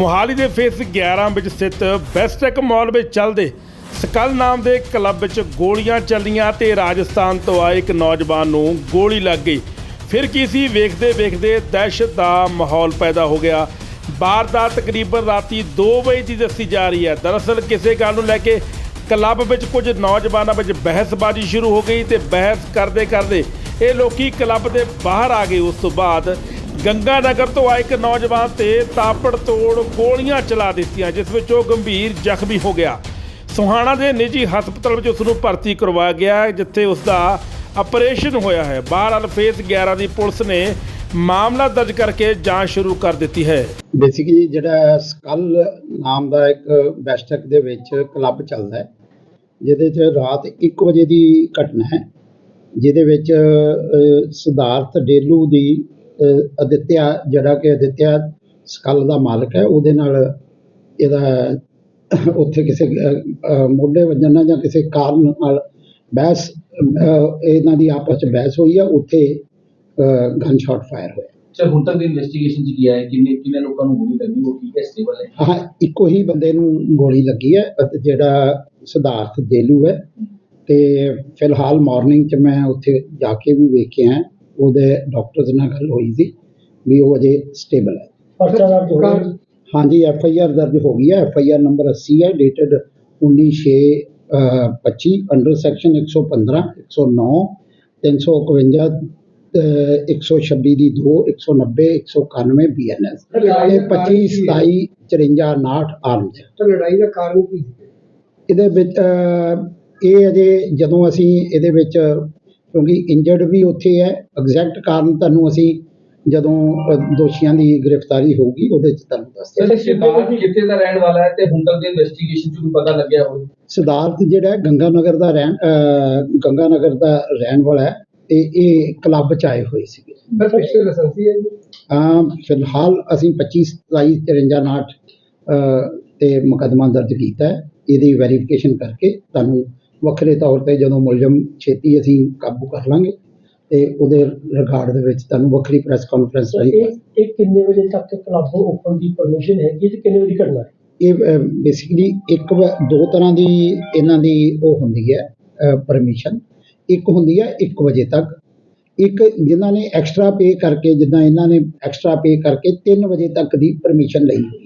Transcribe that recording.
ਮੋਹਾਲੀ ਦੇ ਫੇਸ 11 ਵਿੱਚ ਸਥਿਤ ਬੈਸਟੈਕ ਮਾਲ ਵਿੱਚ ਚੱਲਦੇ ਸਕਲ ਨਾਮ ਦੇ ਕਲੱਬ ਵਿੱਚ ਗੋਲੀਆਂ ਚੱਲੀਆਂ ਤੇ ਰਾਜਸਥਾਨ ਤੋਂ ਆਏ ਇੱਕ ਨੌਜਵਾਨ ਨੂੰ ਗੋਲੀ ਲੱਗ ਗਈ। ਫਿਰ ਕੀ ਸੀ? ਵੇਖਦੇ ਵੇਖਦੇ ਦਹਿਸ਼ਤ ਦਾ ਮਾਹੌਲ ਪੈਦਾ ਹੋ ਗਿਆ। ਵਾਰਦਾਤ ਤਕਰੀਬਨ ਰਾਤੀ 2 ਵਜੇ ਦੀ ਦੱਸੀ ਜਾ ਰਹੀ ਹੈ। ਦਰਅਸਲ ਕਿਸੇ ਗੱਲ ਨੂੰ ਲੈ ਕੇ ਕਲੱਬ ਵਿੱਚ ਕੁਝ ਨੌਜਵਾਨਾਂ ਵਿੱਚ ਬਹਿਸਬਾਜ਼ੀ ਸ਼ੁਰੂ ਹੋ ਗਈ ਤੇ ਬਹਿਸ ਕਰਦੇ ਕਰਦੇ ਇਹ ਲੋਕੀ ਕਲੱਬ ਦੇ ਬਾਹਰ ਆ ਗਏ। ਉਸ ਤੋਂ ਬਾਅਦ ਗੰਗਾ ਨਗਰ ਤੋਂ ਆਏ ਇੱਕ ਨੌਜਵਾਨ ਤੇ ਤਾਪੜ ਤੋੜ ਗੋਲੀਆਂ ਚਲਾ ਦਿੱਤੀਆਂ ਜਿਸ ਵਿੱਚ ਉਹ ਗੰਭੀਰ ਜ਼ਖਮੀ ਹੋ ਗਿਆ। ਸੁਹਾਣਾ ਦੇ ਨਿੱਜੀ ਹਸਪਤਾਲ ਵਿੱਚ ਉਸ ਨੂੰ ਭਰਤੀ ਕਰਵਾਇਆ ਗਿਆ ਹੈ, ਜਿੱਥੇ ਉਸ ਦਾ ਆਪਰੇਸ਼ਨ ਹੋਇਆ ਹੈ। ਬਾਹਰ ਫੇਸ 11 ਦੀ ਪੁਲਿਸ ਨੇ ਮਾਮਲਾ ਦਰਜ ਕਰਕੇ ਜਾਂਚ ਸ਼ੁਰੂ ਕਰ ਦਿੱਤੀ ਹੈ। ਬੇਸਿਕਲੀ ਜਿਹੜਾ ਸਕਲ ਨਾਮ ਦਾ ਇੱਕ ਬੈਸਟਕ ਦੇ ਵਿੱਚ ਕਲੱਬ ਚੱਲਦਾ ਹੈ ਜਿਹਦੇ 'ਚ ਰਾਤ 1 ਵਜੇ ਦੀ ਘਟਨਾ ਹੈ ਜਿਹਦੇ ਵਿੱਚ ਸਿਧਾਰਥ ਡੇਲੂ ਦੀ ਅਦਿੱਤਿਆ ਜਿਹੜਾ ਕਿ ਅਦਿੱਤਿਆ ਸਕਲ ਦਾ ਮਾਲਕ ਹੈ ਉਹਦੇ ਨਾਲ ਇਹਦਾ ਉੱਥੇ ਕਿਸੇ ਮੋਢੇ ਵੱਜਣ ਨਾਲ ਜਾਂ ਕਿਸੇ ਕਾਰਨ ਨਾਲ ਬਹਿਸ ਇਹਨਾਂ ਦੀ ਆਪਸ ਚ ਬਹਿਸ ਹੋਈ ਹੈ ਉੱਥੇ ਗਨ ਸ਼ਾਟ ਫਾਇਰ ਹੋਇਆ। ਸਰ ਹੁਣ ਤੱਕ ਦੀ ਇਨਵੈਸਟੀਗੇਸ਼ਨ ਚ ਕੀ ਹੈ ਕਿੰਨੇ ਕਿੰਨੇ ਲੋਕਾਂ ਨੂੰ ਗੋਲੀ ਲੱਗੀ? ਉਹ ਠੀਕ ਹੈ ਸਟੇਬਲ ਹੈ। ਹਾਂ ਇੱਕੋ ਹੀ ਬੰਦੇ ਨੂੰ ਗੋਲੀ ਲੱਗੀ ਹੈ ਜਿਹੜਾ ਸਿਧਾਰਥ ਦੇਲੂ ਹੈ। ਤੇ ਫਿਲਹਾਲ ਮਾਰਨਿੰਗ ਚ ਮੈਂ ਉੱਥੇ ਜਾ ਕੇ ਵੀ ਵੇਖਿਆ ਉਹਦੇ ਡਾਕਟਰਸ ਨਾਲ ਗੱਲ ਹੋਈ ਸੀ ਵੀ ਉਹ ਅਜੇ ਸਟੇਬਲ ਹੈ। ਪਰਚਾ ਦਰਜ ਹੋ ਗਿਆ ਹਾਂਜੀ ਐਫ ਆਈ ਆਰ ਦਰਜ ਹੋ ਗਈ ਹੈ। ਐਫ ਆਈ ਆਰ ਨੰਬਰ 80 ਹੈ ਡੇਟਡ 19/6/25 ਅੰਡਰ ਸੈਕਸ਼ਨ 115 109 351 ਅਹ, 126 ਦੀ 2 190 191 ਬੀਐਨਐਸ ਇਹ 25 27 54 59 ਆਰਮਡ ਤਾਂ ਲੜਾਈ ਦਾ ਕਾਰਨ ਕੀ ਇਹਦੇ ਵਿੱਚ ਅਹ, ਇਹ ਅਜੇ ਜਦੋਂ ਅਸੀਂ ਇਹਦੇ ਵਿੱਚ ਕਿਉਂਕਿ ਇੰਜਰਡ ਵੀ ਉੱਥੇ ਹੈ। ਐਗਜ਼ੈਕਟ ਕਾਰਨ ਤੁਹਾਨੂੰ ਅਸੀਂ ਜਦੋਂ ਦੋਸ਼ੀਆਂ ਦੀ ਗ੍ਰਿਫਤਾਰੀ ਹੋਊਗੀ ਉਹਦੇ ਚ ਤੁਹਾਨੂੰ ਦੱਸ ਦਿਆਂਗੇ। ਸਰ ਸ਼ਿਕਾਰ ਕਿੱਥੇ ਦਾ ਰਹਿਣ ਵਾਲਾ ਹੈ ਤੇ ਤੱਕ ਦੀ ਇਨਵੈਸਟੀਗੇਸ਼ਨ ਚ ਵੀ ਪਤਾ ਲੱਗਿਆ ਹੋਵੇ? ਸਿਧਾਰਥ ਜਿਹੜਾ ਗੰਗਾ ਨਗਰ ਦਾ ਰਹਿਣ ਗੰਗਾ ਨਗਰ ਦਾ ਰਹਿਣ ਵਾਲਾ ਹੈ ਤੇ ਇਹ ਕਲੱਬ ਚ ਆਏ ਹੋਏ ਸੀਗੇ। ਸਰ ਪਿਛਲੇ ਲਾਇਸੈਂਸੀ ਹੈ ਜੀ। ਅਮ ਫਿਲਹਾਲ ਅਸੀਂ 25 27 53 59 ਅਹ, ਤੇ ਮੁਕੱਦਮਾ ਦਰਜ ਕੀਤਾ ਹੈ। ਇਹਦੀ ਵੈਰੀਫਿਕੇਸ਼ਨ ਕਰਕੇ ਤੁਹਾਨੂੰ ਵੱਖਰੇ ਤੌਰ ਤੇ ਜਦੋਂ ਮੁਲਜ਼ਮ ਛੇਤੀ ਅਸੀਂ ਕਾਬੂ ਕਰ ਲਾਂਗੇ ਤੇ ਉਹਦੇ ਰਿਗਾਰਡ ਦੇ ਵਿੱਚ ਤੁਹਾਨੂੰ ਵੱਖਰੀ ਪ੍ਰੈਸ ਕਾਨਫਰੰਸ ਰਾਹੀਂ ਇਹ ਇਹ ਕਿੰਨੇ ਵਜੇ ਤੱਕ ਕਲੱਬ ਓਪਨ ਦੀ ਪਰਮਿਸ਼ਨ ਹੈਗੀ ਤੇ ਕਿੰਨੇ ਵਜੇ ਘਟਨਾ ਹੈ? ਇਹ ਬੇਸਿਕਲੀ ਇੱਕ ਦੋ ਤਰ੍ਹਾਂ ਦੀ ਇਹਨਾਂ ਦੀ ਉਹ ਹੁੰਦੀ ਹੈ ਪਰਮਿਸ਼ਨ ਇੱਕ ਹੁੰਦੀ ਹੈ 1 ਵਜੇ ਤੱਕ। ਇੱਕ ਜਿਨ੍ਹਾਂ ਨੇ ਐਕਸਟਰਾ ਪੇ ਕਰਕੇ ਜਿੱਦਾਂ ਇਹਨਾਂ ਨੇ ਐਕਸਟਰਾ ਪੇ ਕਰਕੇ 3 ਵਜੇ ਤੱਕ ਦੀ ਪਰਮਿਸ਼ਨ ਲਈ।